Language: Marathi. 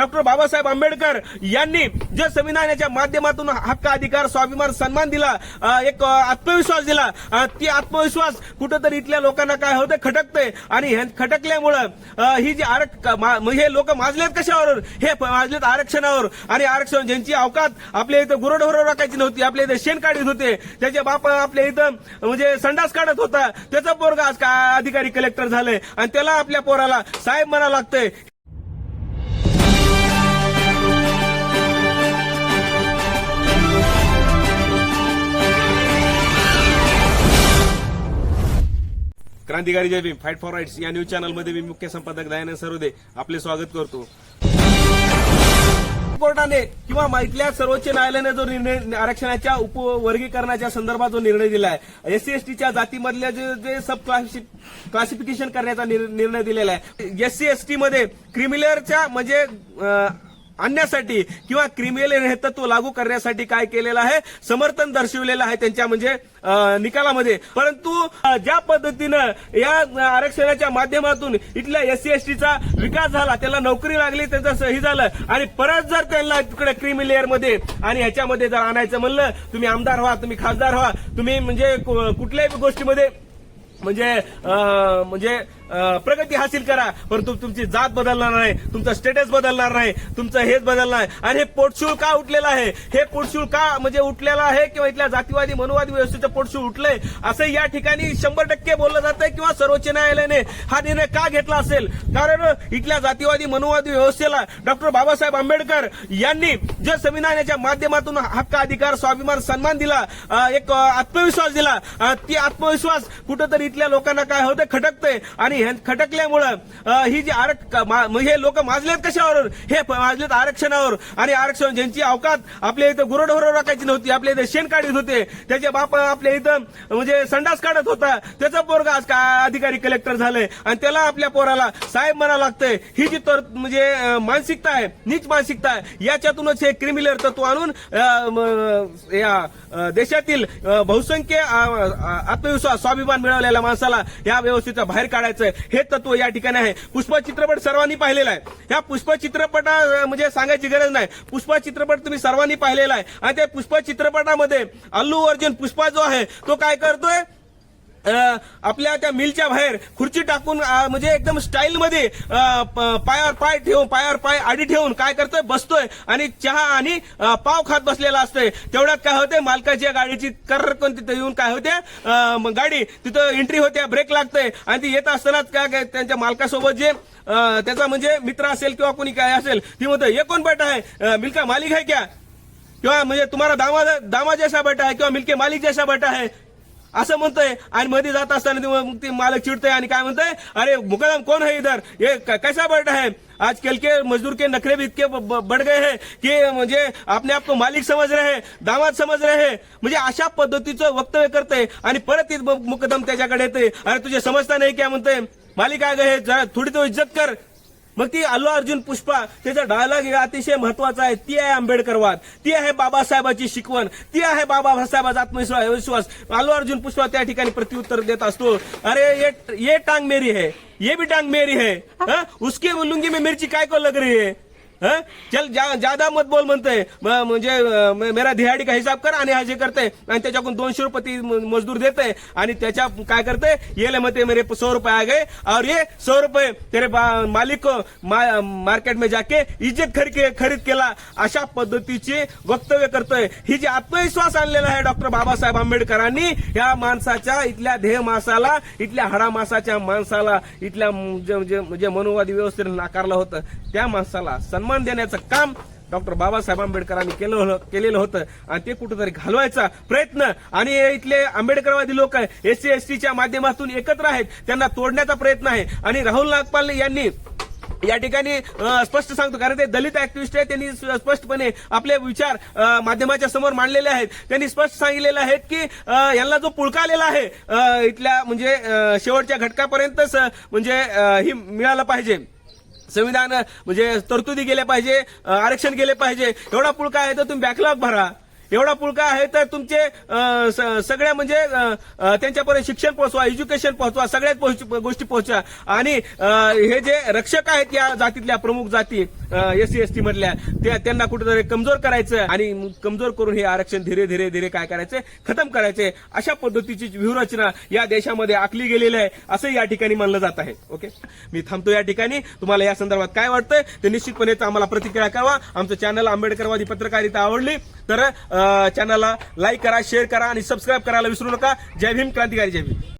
डॉक्टर बाबासाहेब आंबेडकर यांनी जे संविधानाच्या माध्यमातून हक्क अधिकार स्वाभिमान सन्मान दिला एक आत्मविश्वास दिला ती आत्मविश्वास कुठंतरी इथल्या लोकांना काय होते खटकते आणि खटकल्यामुळं ही जी आरक हे लोक माजलेत कशावर हे माजलेत आरक्षणावर आणि आरक्षण ज्यांची अवकात आपल्या इथं गुरढोर राखायची नव्हती आपल्या इथं शेण काढत होते त्याचे बाप आपल्या इथं म्हणजे संडास काढत होता. त्याचा पोरगा आज का अधिकारी कलेक्टर झालंय. आणि त्याला आपल्या पोराला साहेब म्हणा लागतंय क्रांतिकारी जय भीम. फाईट फॉर राईट्स या न्यूज चॅनलमध्ये मी मुख्य संपादक दयानंद सरोदे आपले स्वागत करतो. कोर्टाने किंवा इथल्या सर्वोच्च न्यायालयाने जो निर्णय आरक्षणाच्या उपवर्गीकरणाच्या संदर्भात जो निर्णय दिला आहे एससी एसटीच्या जातीमधल्या जे जे सब क्लासिफिकेशन करण्याचा निर्णय दिलेला आहे. एससी एसटी मध्ये क्रिमिलेअरच्या म्हणजे आणण्यासाठी किंवा क्रिमिनल हे तत्व लागू करण्यासाठी काय केलेलं आहे? समर्थन दर्शवलेलं आहे त्यांच्या म्हणजे निकालामध्ये. परंतु ज्या पद्धतीनं या आरक्षणाच्या माध्यमातून इथल्या एससी एसटीचा विकास झाला त्याला नोकरी लागली त्यांचं सही झालं आणि परत जर त्यांना तिकडे क्रिमी लेअरमध्ये आणि ह्याच्यामध्ये जर आणायचं म्हणलं तुम्ही आमदार व्हा तुम्ही खासदार व्हा तुम्ही म्हणजे कु- कुठल्याही गोष्टीमध्ये म्हणजे म्हणजे प्रगती हासिल करा परंतु तुमची जात बदलणार नाही तुमचा स्टेटस बदलणार नाही तुमचं हेच बदलणार नाही. आणि हे पोटशूळ का उठलेलं आहे? हे पोटशूळ का म्हणजे उठलेलं आहे किंवा इथल्या जातीवादी मनुवादी व्यवस्थेचं पोटशूळ उठलंय? असं या ठिकाणी शंभर टक्के बोललं जातंय किंवा सर्वोच्च न्यायालयाने हा निर्णय का घेतला असेल? कारण इथल्या जातीवादी मनुवादी व्यवस्थेला डॉक्टर बाबासाहेब आंबेडकर यांनी जे संविधानाच्या माध्यमातून हक्क अधिकार स्वाभिमान सन्मान दिला एक आत्मविश्वास दिला ती आत्मविश्वास कुठंतरी इथल्या लोकांना काय होतं खटकतंय. आणि हे खटकल्यामुळं ही जी आरक मा- हे लोक माजलेत कशावर हे माजलेत आरक्षणावर आणि आरक्षण ज्यांची अवकात आपल्या इथं गुरढोर राखायची नव्हती आपल्या इथं शेण काढत होते त्याचे बाप आपल्या इथं म्हणजे संडास काढत होता. त्याचा पोरगा आज का अधिकारी कलेक्टर झालंय. आणि त्याला आपल्या पोराला साहेब म्हणा लागतंय ही जी तर म्हणजे मानसिकता आहे नीच मानसिकता आहे याच्यातूनच हे क्रिमिनल तत्व आणून या देशातील बहुसंख्य आत्मविश्वास स्वाभिमान मिळवलेल्या माणसाला या व्यवस्थेचा बाहेर काढायचं हे तत्व या ठिकाणी आहे. पुष्पा चित्रपट सर्वांनी पाहिलेला आहे. या पुष्पा चित्रपटा म्हणजे सांगायची गरज नाही. पुष्पा चित्रपट तुम्ही सर्वांनी पाहिलेला आहे. आणि त्या पुष्पा चित्रपटामध्ये अल्लू अर्जुन पुष्पा जो आहे तो काय करतोय? आपल्या त्या मिलच्या बाहेर खुर्ची टाकून म्हणजे एकदम स्टाईल मध्ये पायावर पाय ठेवून पायावर पाय आडी ठेवून काय करतोय? बसतोय आणि चहा आणि पाव खात बसलेला असतोय. तेवढ्यात काय होते मालकाच्या गाडीची कर कोण तिथं येऊन काय होते? गाडी तिथं एंट्री होते ब्रेक लागतंय. आणि ती येत असतानाच काय काय त्यांच्या मालकासोबत जे त्याचा म्हणजे मित्र असेल किंवा कोणी काय असेल ती म्हणतो हे कोण बैठा आहे? मिलका मिल्का मालिक आहे क्या? किंवा म्हणजे तुम्हाला दामा दामा जैसा बैठा आहे किंवा मिल्के मालिक जैसा बैठा आहे असं म्हणतोय. आणि मध्ये जात असताना ते मग ते मालक चिडतोय आणि काय म्हणतोय? अरे मुकदम कोण है इधर? ये कैसा कैसा बैठा है आजकल के मजदूर के नखरे भी इतके बढ़ गए हैं की म्हणजे अपने आप को मालिक समझ रहे हैं दामाद समझ रहे हैं. म्हणजे अशा पद्धतीचं वक्तव्य करते आणि परत मुकदम त्याच्याकडे येते अरे तुझे समजता नाही क्या म्हणते मालिक आ गए जरा थोडी तो इज्जत कर. मग ती अल्लू अर्जुन पुष्पा त्याचा डायलॉग अतिशय महत्त्वाचा आहे. ती आहे आंबेडकरवाद. ती आहे बाबासाहेबाची शिकवण. ती आहे बाबासाहेबाचा आत्मविश्वास. विश्वास अल्लू अर्जुन पुष्पा त्या ठिकाणी प्रत्युत्तर देत असतो. अरे ये ये टांग मेरी है. ये भी टांग मेरी है? हाँ? उसकी लुंगी में मिर्ची काय को लग रही है? हाँ? चल जा, ज्यादा मत बोल म्हणतंय. म्हणजे मेरा दिहाडी का हिसाब कर आणि हा जे करते आणि त्याच्याकडून दोनशे रुपये ती मजदूर देते आणि त्याच्या काय करते येले मते मेरे सौ रुपये आ गए. और ये सौ रुपये तेरे बा- मालिक को मा- मार्केट में जाके इज्जत खरीद के- खरीद केला. अशा पद्धतीचे वक्तव्य करतोय. ही जी आत्मविश्वास आणलेला आहे डॉक्टर बाबासाहेब आंबेडकरांनी या माणसाच्या इथल्या ध्येय मासाला इथल्या हाडा मासाच्या माणसाला इथल्या म्हणजे मनोवादी व्यवस्थेने नाकारलं होतं. त्या माणसाला सन्मान देण्याचं काम डॉक्टर बाबासाहेब आंबेडकरांनी केलं हो- केलेलं होतं. आणि ते कुठेतरी घालवायचा प्रयत्न. आणि इथले आंबेडकरवादी लोक एससी एसटीच्या माध्यमातून एकत्र आहेत. त्यांना तोडण्याचा प्रयत्न आहे. आणि राहुल नागपाल यांनी या ठिकाणी स्पष्ट सांगतो. कारण ते दलित ऍक्टिव्हिस्ट आहेत. त्यांनी स्पष्टपणे आपले विचार माध्यमाच्या समोर मांडलेले आहेत. त्यांनी स्पष्ट सांगितलेले आहेत की यांना जो पुळका आलेला आहे इथल्या म्हणजे शेवटच्या घटकापर्यंतच म्हणजे ही मिळालं पाहिजे. संविधान म्हणजे तरतुदी गेल्या पाहिजे आरक्षण गेले पाहिजे. एवढा पुळका आहे तर तुम्ही बॅकलॉग भरा. एवढा पुळका आहे तर तुमचे स- सगळ्या म्हणजे त्यांच्यापर्यंत शिक्षण पोहोचवा एज्युकेशन पोहोचवा सगळ्याच पोहोच- गोष्टी पोहोचवा. आणि हे जे रक्षक आहेत या जातीतल्या प्रमुख जाती एससी एसटी मधल्या त्या त्यांना कुठेतरी कमजोर करायचं आणि कमजोर करून हे आरक्षण धीरे धीरे धीरे काय करायचे? खतम करायचे. अशा पद्धतीची व्यूहरचना या देशामध्ये आखली गेलेली आहे असं या ठिकाणी मानलं जात आहे. ओके? मी थांबतो या ठिकाणी. तुम्हाला या संदर्भात काय वाटतंय? ते निश्चितपणे आम्हाला प्रतिक्रिया करा आमचं चॅनल आंबेडकरवादी पत्रकारिता आवडली तर चॅनलला लाईक करा शेअर करा आणि सबस्क्राईब करायला विसरू नका. जय भीम क्रांतिकारी जय भीम.